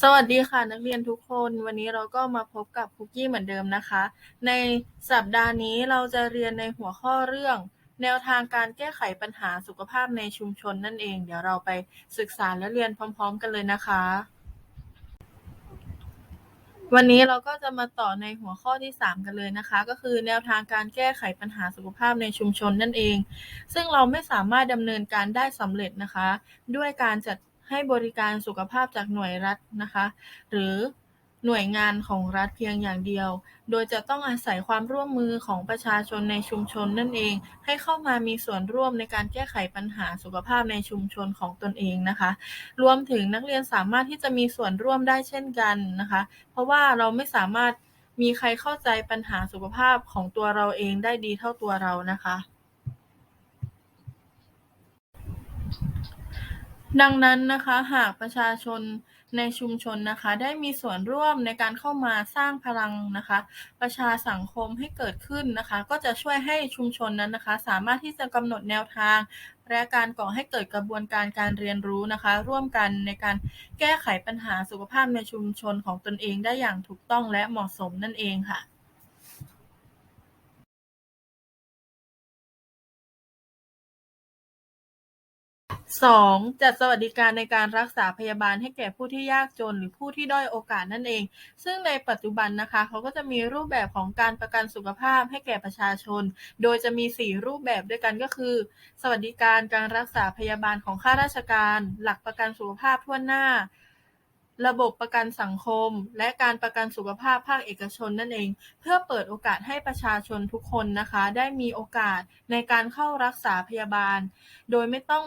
สวัสดีค่ะนักเรียนทุกคน วันนี้เราก็มาพบกับคุกกี้เหมือนเดิมนะคะ ในสัปดาห์นี้เราจะเรียนในหัวข้อเรื่อง แนวทางการแก้ไขปัญหาสุขภาพในชุมชนนั่นเอง เดี๋ยวเราไปศึกษาและเรียนพร้อม ๆ กันเลยนะคะ วันนี้เราก็จะมาต่อในหัวข้อที่ 3 กันเลยนะคะ ก็คือแนวทางการแก้ไขปัญหาสุขภาพในชุมชนนั่นเอง ซึ่งเราไม่สามารถดำเนินการได้สำเร็จนะคะ ด้วยการจัด ให้บริการสุขภาพจากหน่วยรัฐนะคะ หรือหน่วยงานของรัฐเพียงอย่างเดียว โดยจะต้องอาศัยความร่วมมือของประชาชนในชุมชนนั่นเอง ให้เข้ามามีส่วนร่วมในการแก้ไขปัญหาสุขภาพในชุมชนของตนเองนะคะ รวมถึงนักเรียนสามารถที่จะมีส่วนร่วมได้เช่นกันนะคะ เพราะว่าเราไม่สามารถมีใครเข้าใจปัญหาสุขภาพของตัวเราเองได้ดีเท่าตัวเรานะคะ ดังนั้นนะคะ หากประชาชนในชุมชนนะคะ ได้มีส่วนร่วมในการเข้ามาสร้างพลังนะคะ ประชาสังคมให้เกิดขึ้นนะคะ ก็จะช่วยให้ชุมชนนั้นนะคะ สามารถที่จะกำหนดแนวทาง และการก่อให้เกิดกระบวนการการเรียนรู้นะคะ ร่วมกันในการแก้ไขปัญหาสุขภาพในชุมชนของตนเองได้อย่างถูกต้องและเหมาะสมนั่นเองค่ะ สอง จัดสวัสดิการในการรักษาพยาบาลให้แก่ผู้ที่ยากจน หรือผู้ที่ด้อยโอกาสนั่นเอง ซึ่งในปัจจุบันนะคะ เขาก็จะมีรูปแบบของการประกันสุขภาพให้แก่ประชาชน โดยจะมี 4 รูปแบบด้วยกันก็คือ สวัสดิการการรักษาพยาบาลของข้าราชการ หลักประกันสุขภาพทั่วหน้า ระบบประกันสังคม และการประกันสุขภาพภาคเอกชนนั่นเอง เพื่อเปิดโอกาสให้ประชาชนทุกคนนะคะ ได้มีโอกาสในการเข้ารักษาพยาบาล โดยไม่ต้อง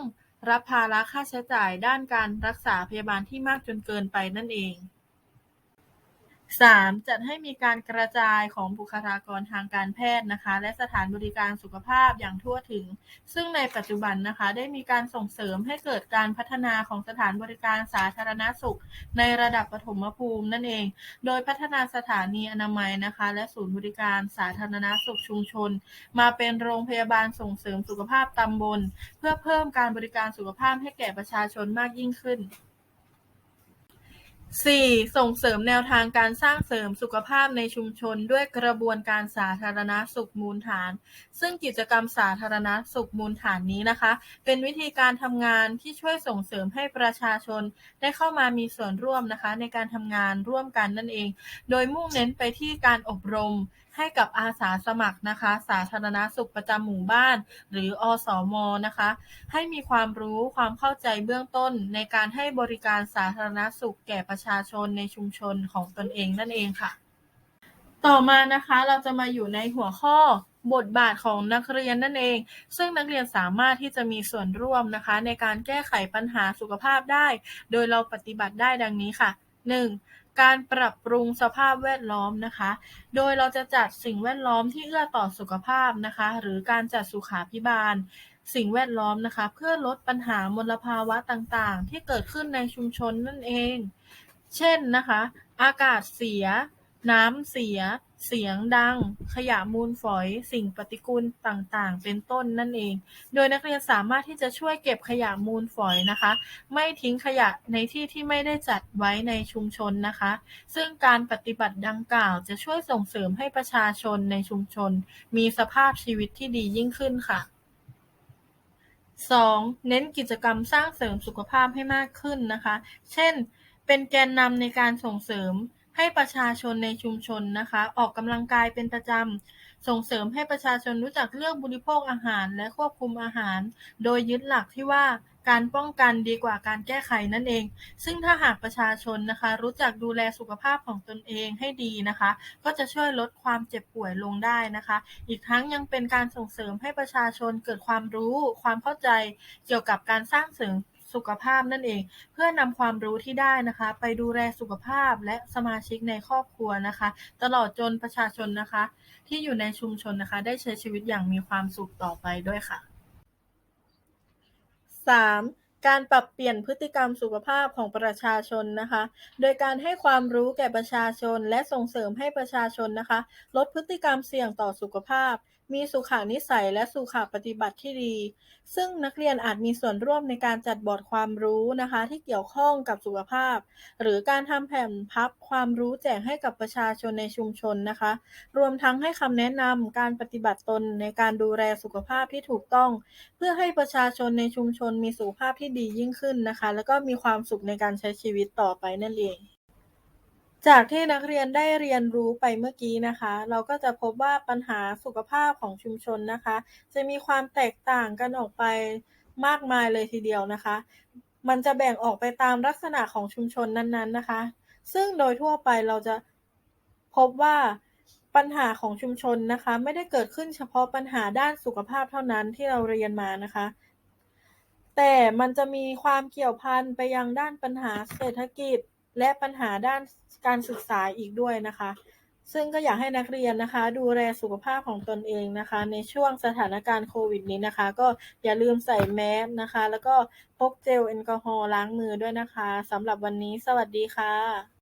รับภาระค่าใช้จ่ายด้านการรักษาพยาบาลที่มากจนเกินไปนั่นเอง 3. จัดให้มีการกระจายของบุคลากรทางการแพทย์นะคะ และสถานบริการสุขภาพอย่างทั่วถึง ซึ่งในปัจจุบันนะคะได้มีการส่งเสริมให้เกิดการพัฒนาของสถานบริการสาธารณสุข ในระดับปฐมภูมินั่นเอง โดยพัฒนาสถานีอนามัยนะคะ และศูนย์บริการสาธารณสุขชุมชน มาเป็นโรงพยาบาลส่งเสริมสุขภาพตำบล เพื่อเพิ่มการบริการสุขภาพให้แก่ประชาชนมากยิ่งขึ้น 4. ส่งเสริมแนวทางการสร้างเสริมสุขภาพในชุมชนด้วยกระบวนการสาธารณสุขมูลฐาน ซึ่งกิจกรรมสาธารณสุขมูลฐานนี้นะคะ เป็นวิธีการทำงานที่ช่วยส่งเสริมให้ประชาชนได้เข้ามามีส่วนร่วมนะคะ ในการทำงานร่วมกันนั่นเอง โดยมุ่งเน้นไปที่การอบรม ให้กับอาสาสมัครนะคะ สาธารณสุขประจำหมู่บ้าน หรืออสมนะคะ ให้มีความรู้ความเข้าใจเบื้องต้นในการให้บริการสาธารณสุขแก่ประชาชนในชุมชนของตนเองนั่นเองค่ะ ต่อมานะคะเราจะมาอยู่ในหัวข้อบทบาทของนักเรียนนั่นเอง ซึ่งนักเรียนสามารถที่จะมีส่วนร่วมนะคะ ในการแก้ไขปัญหาสุขภาพได้ โดยเราปฏิบัติได้ดังนี้ค่ะ 1. การปรับปรุงสภาพแวดล้อมนะคะ โดยเราจะจัดสิ่งแวดล้อมที่เอื้อต่อสุขภาพนะคะ หรือการจัดสุขาพิบาล สิ่งแวดล้อมนะคะ เพื่อลดปัญหามลภาวะต่างๆ ที่เกิดขึ้นในชุมชนนั่นเอง เช่นนะคะ อากาศเสีย น้ำเสีย เสียงดัง ขยะมูลฝอย สิ่งปฏิกูลต่าง ๆ เป็นต้นนั่นเอง โดยนักเรียนสามารถที่จะช่วยเก็บขยะมูลฝอยนะคะ ไม่ทิ้งขยะในที่ที่ไม่ได้จัดไว้ในชุมชนนะคะ ซึ่งการปฏิบัติดังกล่าวจะช่วยส่งเสริมให้ประชาชนในชุมชน มีสภาพชีวิตที่ดียิ่งขึ้นค่ะ 2. เน้นกิจกรรมสร้างเสริมสุขภาพให้มากขึ้นนะคะ เช่น เป็นแกนนำในการส่งเสริม ให้ประชาชนในชุมชนนะคะ ออกกำลังกายเป็นประจำ ส่งเสริมให้ประชาชนรู้จักเลือกบริโภคอาหารและควบคุมอาหาร โดยยึดหลักที่ว่าการป้องกันดีกว่าการแก้ไขนั่นเอง ซึ่งถ้าหากประชาชนนะคะ รู้จักดูแลสุขภาพของตนเองให้ดีนะคะ ก็จะช่วยลดความเจ็บป่วยลงได้นะคะ อีกทั้งยังเป็นการส่งเสริมให้ประชาชนเกิดความรู้ ความเข้าใจเกี่ยวกับการสร้างเสริม สุขภาพนั่นเอง เพื่อนำความรู้ที่ได้นะคะ ไปดูแลสุขภาพและสมาชิกในครอบครัวนะคะ ตลอดจนประชาชนนะคะ ที่อยู่ในชุมชนนะคะ ได้ใช้ชีวิตอย่างมีความสุขต่อไปด้วยค่ะ 3. การปรับเปลี่ยนพฤติกรรมสุขภาพของประชาชนนะคะ โดยการให้ความรู้แก่ประชาชนและส่งเสริมให้ประชาชนนะคะ ลดพฤติกรรมเสี่ยงต่อสุขภาพ มีสุขานิสัยและสุขปฏิบัติที่ดี ซึ่งนักเรียนอาจมีส่วนร่วมในการจัดบอร์ดความรู้นะคะ ที่เกี่ยวข้องกับสุขภาพ หรือการทำแผ่นพับความรู้แจกให้กับประชาชนในชุมชนนะคะ รวมทั้งให้คำแนะนำการปฏิบัติตนในการดูแลสุขภาพที่ถูกต้อง เพื่อให้ประชาชนในชุมชนมีสุขภาพที่ดียิ่งขึ้นนะคะ แล้วก็มีความสุขในการใช้ชีวิตต่อไปนั่นเอง จากที่นักเรียนได้เรียนรู้ไปเมื่อกี้นะคะ เราก็จะพบว่าปัญหาสุขภาพของชุมชนนะคะ จะมีความแตกต่างกันออกไปมากมายเลยทีเดียวนะคะ มันจะแบ่งออกไปตามลักษณะของชุมชนนั้นๆนะคะ ซึ่งโดยทั่วไปเราจะพบว่าปัญหาของชุมชนนะคะ ไม่ได้เกิดขึ้นเฉพาะปัญหาด้านสุขภาพเท่านั้นที่เราเรียนมานะคะ แต่มันจะมีความเกี่ยวพันไปยังด้านปัญหาเศรษฐกิจ และปัญหาด้านการศึกษาอีกด้วยนะคะ ซึ่งก็อยากให้นักเรียนนะคะ ดูแลสุขภาพของตนเองนะคะ ในช่วงสถานการณ์โควิดนี้นะคะ ก็อย่าลืมใส่แมสนะคะ แล้วก็พกเจลแอลกอฮอล์ล้างมือด้วยนะคะสำหรับวันนี้สวัสดีค่ะ